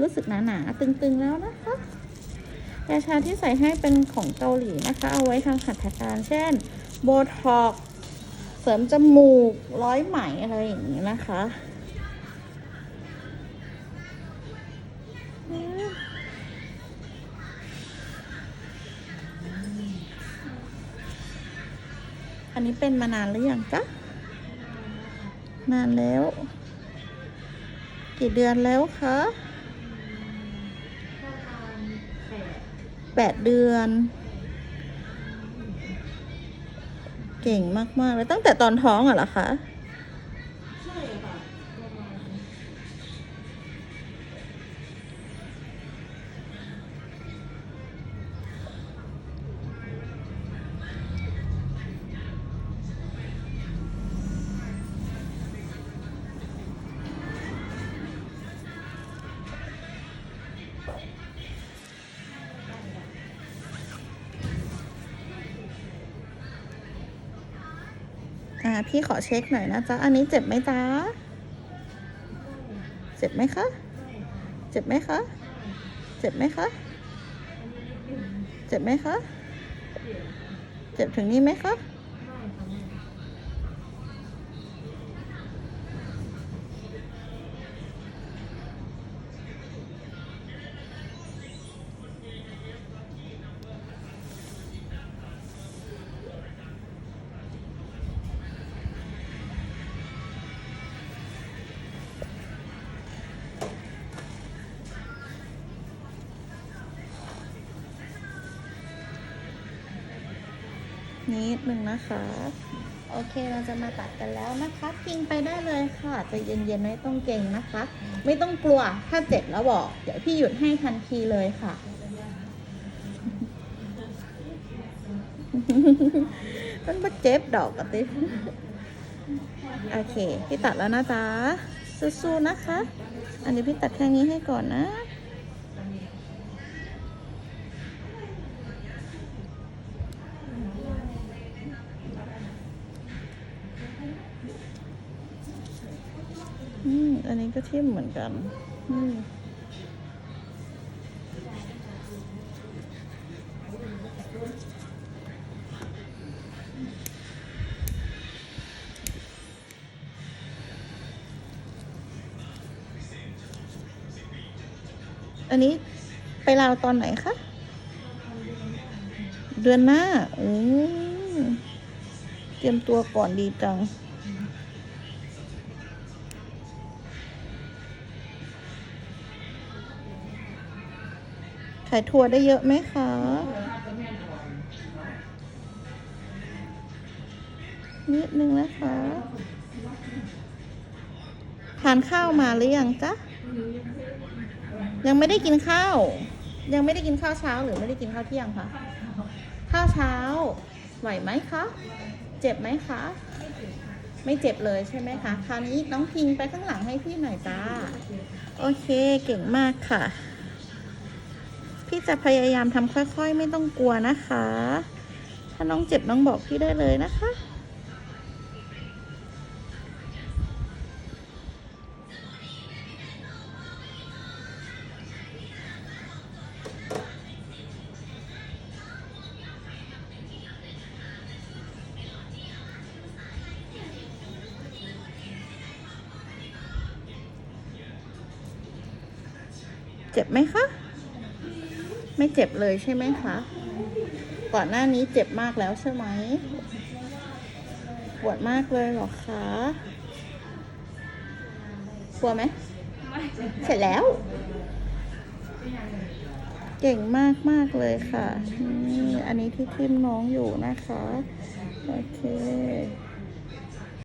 รู้สึกหนาๆตึงๆแล้วนะคะยาชาที่ใส่ให้เป็นของเกาหลีนะคะ เอาไว้ทางหัตถการ เช่น โบท็อกเสริมจมูก ร้อยไหมอะไรอย่างนี้นะคะอันนี้เป็นมานานหรือยังจ๊ะ นานแล้ว กี่เดือนแล้วคะ แปดเดือน เก่งมาก ๆ เลยตั้งแต่ตอนท้องอะเหรอคะ อ่าพี่ขอเช็คหน่อยนะจ๊ะ อันนี้เจ็บไหมจ๊ะ เจ็บไหมคะ เจ็บไหมคะ เจ็บไหมคะ เจ็บไหมคะ เจ็บถึงนี่ไหมคะ นิดนึงนะคะ โอเคเราจะมาตัดกันแล้วนะคะพิงไปได้เลยค่ะจะเย็นๆไม่ต้องเก่งนะคะ ไม่ต้องกลัวถ้าเจ็บแล้วบอก เดี๋ยวพี่หยุดให้ทันทีเลยค่ะ มันมาเจ็บดอกกะติโอเค พี่ตัดแล้วนะจ๊ะสู้ๆนะคะ อันนี้พี่ตัดแค่นี้ให้ก่อนนะ อันนี้ก็ทิ่มเหมือนกันอันนี้ไปลาวตอนไหนคะ เดือนหน้า อืมเตรียมตัวก่อนดีจัง ขายทัวได้เยอะไหมคะ นิดนึงนะคะ ทานข้าวมาหรือยังจ๊ะ ยังไม่ได้กินข้าว ยังไม่ได้กินข้าวเช้า หรือไม่ได้กินข้าวเที่ยงคะ ข้าวเช้า ไหวไหมคะ เจ็บไหมคะ ไม่เจ็บเลยใช่ไหมคะ คราวนี้น้องพิงไปข้างหลังให้พี่หน่อยจ้า โอเค เก่งมากค่ะ พี่จะพยายามทำค่อยๆ ไม่ต้องกลัวนะคะ ถ้าน้องเจ็บน้องบอกพี่ได้เลยนะคะเจ็บไหมคะ ไม่เจ็บเลยใช่ไหมคะ ก่อนหน้านี้เจ็บมากแล้วใช่ไหม ปวดมากเลยหรอคะ กลัวไหม เสร็จแล้ว เก่งมากมากเลยค่ะ นี่ อันนี้ที่ทิมน้องอยู่นะคะ โอเค